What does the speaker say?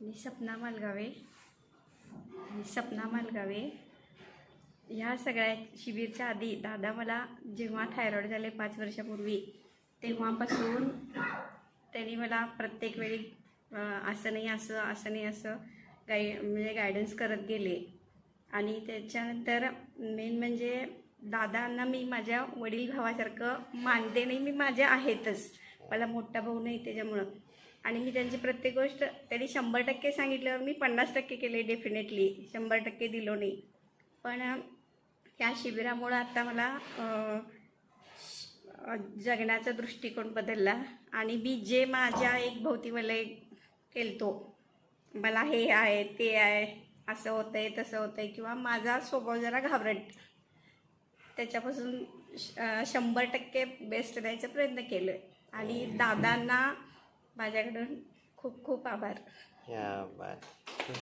मी सपना मालगावे. मी सपना मालगावे. ह्या सगळ्या शिबिरच्या आधी दादा मला जेव्हा थायरॉईड झाले पाच वर्षापूर्वी तेव्हापासून त्यांनी मला प्रत्येक वेळी असं नाही असं असं नाही असं गाई म्हणजे गायडन्स करत गेले. आणि त्याच्यानंतर मेन म्हणजे दादांना मी माझ्या वडील भावासारखं मानते नाही मी माझ्या आहेतच. मला मोठा भाऊ नाही त्याच्यामुळं. आणि मी त्यांची प्रत्येक गोष्ट त्यांनी शंभर टक्के सांगितल्यावर मी पन्नास टक्के केले डेफिनेटली शंभर टक्के दिलो नाही. पण या शिबिरामुळं आता मला जगण्याचा दृष्टिकोन बदलला. आणि मी जे माझ्या एक भोवतीमध्ये केलतो मला हे आहे ते आहे असं होतं आहे तसं होतं आहे किंवा माझा स्वभाव जरा घाबरट. त्याच्यापासून श- शंभर टक्के बेस्ट द्यायचा प्रयत्न केलं आणि दादांना माझ्याकडून खूप खूप आभार. या बाय.